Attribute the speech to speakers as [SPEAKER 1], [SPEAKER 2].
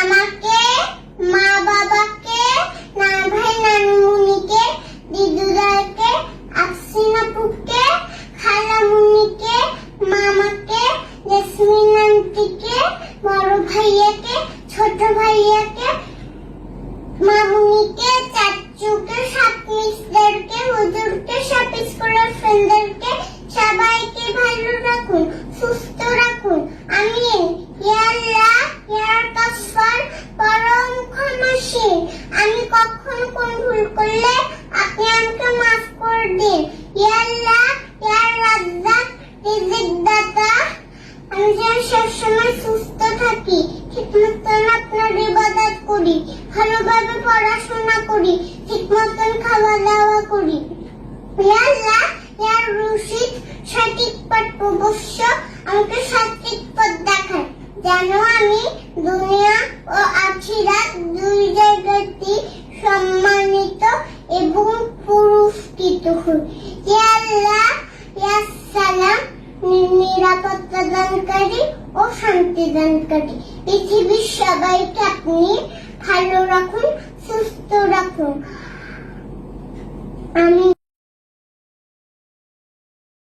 [SPEAKER 1] আমাকে, মা বাবাকে, নানভাই নানুমুনিকে দিদুদাকে, আফসিনাপুকে, খালামুনিকে, মামাকে জেসমিন আন্টিকে বড় ভাইয়াকে ছোট ভাইয়াকে মামুনিকে, চাচুকে সাপিসদেরকে হুজুরকে সাপিস করে ফ্রেন্ডদেরকে বলছি, আমি কখনো কোন ভুল করলে আপনি আমাকে মাফ করে দিন? ইয়া আল্লাহ ইয়া রাজ্জাক রিজিক দাতা আমি যেন সবসময় সুস্থ থাকি, ঠিকমতন আপনার ইবাদত করি, ভালোভাবে পড়াশোনা করি, ঠিকমতন খাওয়া দাওয়া করি। ইয়া আল্লাহ ইয়া রশিদ সঠিক পথ প্রবশ্য আমাকে সঠিক পথ দেখান যেন আমি দুনিয়া ও আখিরাত তখন নিরাপত্তা দানকারী ও শান্তি দানকারী। পৃথিবীর সবাইকে আপনি ভালো রাখুন সুস্থ রাখুন। আমি